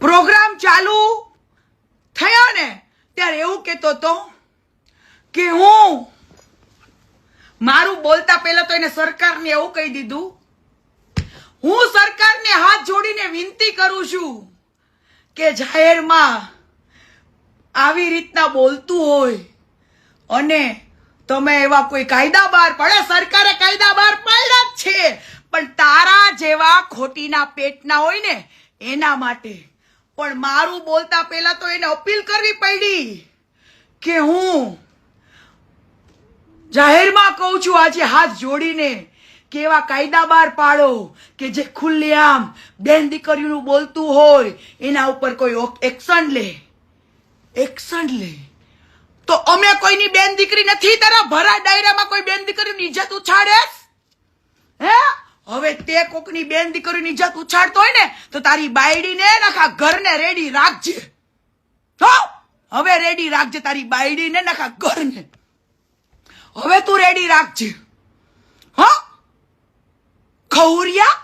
Programme ચાલુ થયો ને, ત્યારે એવું કહેતો હતો કે હું મારું બોલતા પહેલા તો એને સરકારને એવું કહી દીધું, હું સરકારને હાથ જોડીને વિનંતી કરું છું કે જાહેરમાં આવી રીતના બોલતું હોય અને તમે એવા કોઈ કાયદા બહાર પડે સરકારે કાયદા બહાર પાડ્યા જ છે. પણ તારા જેવા ખોટીના પેટના હોય ને, એના માટે પણ મારું બોલતા પહેલા તો એને અપીલ કરવી પડી કે હું જાહેરમાં કહું છું, આજે હાથ જોડીને કે એવા કાયદા બહાર પાડો કે જે ખુલ્લેઆમ બેન દીકરીનું બોલતું હોય, એના ઉપર કોઈ એક્શન લે. એક્શન લે. તો અમે કોઈની બેન દીકરી નથી, તારા ભરા ડાયરામાં કોઈ બેન દીકરીની ઇજ્જત ઉછાળે? હે? હવે તે કોકની બેન દીકરીની ઇજ્જત ઉછાળતો હોય ને, તો તારી બાયડીને નખા ઘરને રેડી રાખજે. હો? હવે રેડી રાખજે તારી બાયડીને નખા ઘરને. હવે તું રેડી રાખજે. હા? ખૌરિયા,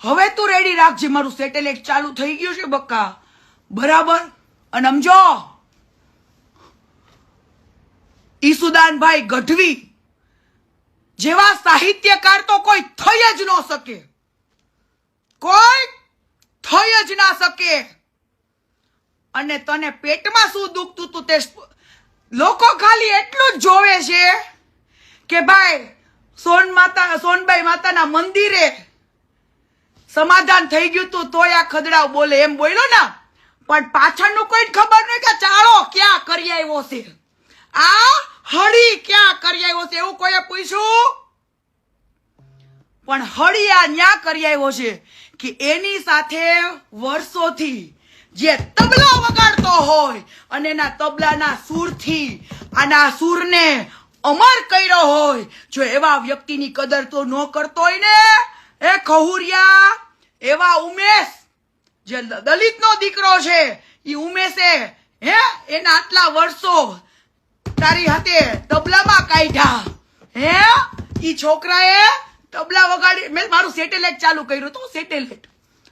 હવે તું રેડી રાખજે. મારું સેટેલાઇટ ચાલુ થઈ ગયું છે બક્કા બરાબર? અને સમજો, ઈસુદાનભાઈ ગઢવી જેવા સાહિત્યકાર તો કોઈ થઈ જ ન શકે. કોઈ થઈ જ ના શકે. અને તને પેટમાં શું દુખતું તું તે લોકો ખાલી એટલું જ જોવે છે કે ભાઈ, સોન માતા સોનબાઈ માતાના મંદિરે સમાધાન થઈ ગયું તું, તોય આ ખદડાવ બોલે એમ બોલ્યો ને. પણ પાછળનું કોઈ ખબર નહીં કે ચાળો ક્યાં કરી આવ્યો છે. આ હળી ક્યાં કરી આવ્યો છે એવું કોઈએ પૂછ્યું પણ હળિયા ન્યા કરી આવ્યો છે કે એની સાથે વર્ષોથી જે તબલા વગાડતો હોય અને એના તબલાના સૂરથી આના સૂરને અમર કર્યો હોય, જો એવા વ્યક્તિની કદર તો ન કરતો હોય ને? એ ખહુરિયા, એવા ઉમેશ, જે દલિતનો દીકરો છે એ ઉમેશે, હે? એના આટલા વર્ષો તારી હાથે તબલામાં કાઢ્યા, હે? એ છોકરાએ તબલા વગાડી મેં મારું સેટેલાઇટ ચાલુ કર્યું તો સેટેલાઇટ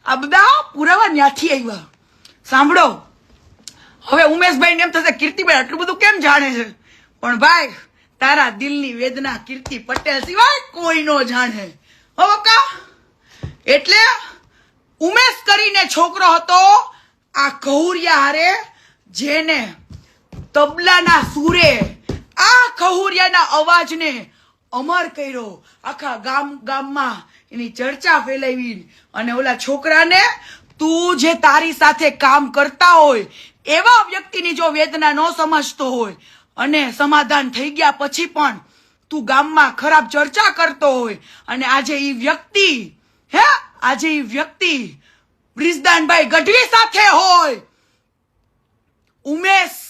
આ બધા પુરાવા ન્યાથી આવ્યા. સાંભળો. હવે ઉમેશભાઈ એમ થશે કીર્તિભાઈ આટલું બધું કેમ જાણે છે? પણ ભાઈ, તારા દિલની વેદના કીર્તિ પટેલ સિવાય કોઈ નો જાણે. હો કા એટલે ઉમેશ કરીને છોકરો હતો, આ કહુરિયા હારે, જેને તબલાના સૂરે, આ ખહુરિયાના અવાજને અમર કર્યો. આખા ગામ, ગામમાં એની ચર્ચા ફેલાવી અને ઓલા છોકરાને તું જે તારી સાથે કામ કરતા હોય, એવા વ્યક્તિની જો વેદના ન સમજતો હોય અને સમાધાન થઈ ગયા પછી પણ તું ગામમાં ખરાબ ચર્ચા કરતો હોય અને આજે એ વ્યક્તિ, હે? આજે એ વ્યક્તિ બ્રિજદાનભાઈ ગઢવી સાથે હોય. ઉમેશ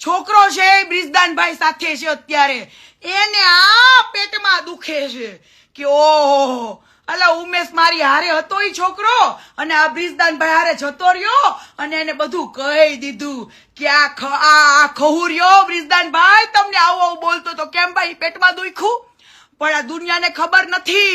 છોકરો છે એ બ્રિજદાનભાઈ સાથે છે અત્યારે. એને આ પેટમાં દુખે છે કે ઓહો. અલા ઉમેશ મારી હારે હતો ઈ છોકરો અને આ બ્રિજદાનભાઈ હારે જતો રહ્યો અને એને બધું કહી દીધું કે આ આ આ ખહુર્યો બ્રિજદાનભાઈ, તમને આવું બોલતો તો કેમ ભાઈ પેટમાં દુખ્યું? પણ આ દુનિયાને ખબર નથી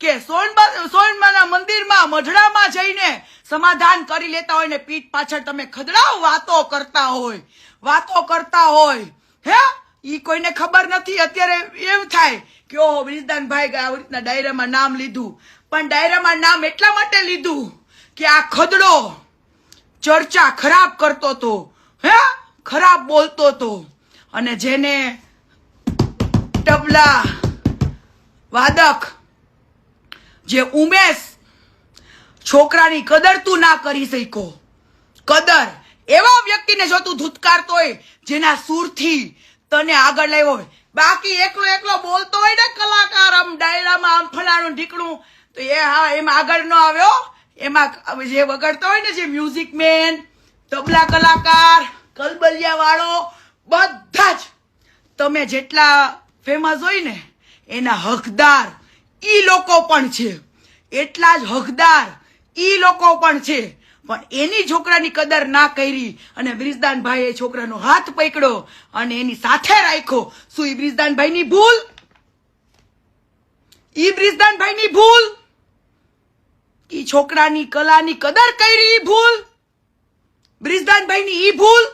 કે સોનમાના મંદિરમાં, મઢડામાં જઈને સમાધાન કરી લેતા હોય ને પીઠ પાછળ તમે ખદડાવ વાતો કરતા હોય, વાતો કરતા હોય. હે? ઈ કોઈને ખબર નથી. અત્યારે એમ થાય કે, ઓહો બ્રિજદાનભાઈ આવી રીતના ડાયરામાં નામ લીધું. પણ ડાયરામાં નામ એટલા માટે લીધું કે આ ખદડો ચર્ચા ખરાબ કરતો તો, હે? ખરાબ બોલતો તો. અને જેને તબલા વાદક, જે ઉમેશ છોકરાની કદર તું ના કરી શક્યો કદર એવા વ્યક્તિને જો તું ધૂતકારતો હોય, જેના સુરથી તને આગળ લેવો હોય. બાકી એકલો એકલો બોલતો હોય ને કલાકાર, આમ ડાયરામાં, આમ ફલાણું ઢીકણું, તો એ હા, એમાં આગળ ન આવ્યો. એમાં જે વગડતો હોય ને જે મ્યુઝિક મેન તબલા કલાકાર કલબલિયા વાળો બધા જ. તમે જેટલા ફેમસ હોય ને એના હકદાર ઈ લોકો પણ છે. એટલા જ હકદાર ઈ લોકો પણ છે. પણ એની છોકરાની કદર ના કરી અને બ્રિજદાનભાઈએ છોકરાનો હાથ પકડ્યો અને એની સાથે રાખ્યો. શું ઈ બ્રિજદાનભાઈની ભૂલ? ઈ બ્રિજદાનભાઈની ભૂલ? ઈ છોકરાની કલાની કદર કરી ઈ ભૂલ? બ્રિજદાનભાઈની ઈ ભૂલ?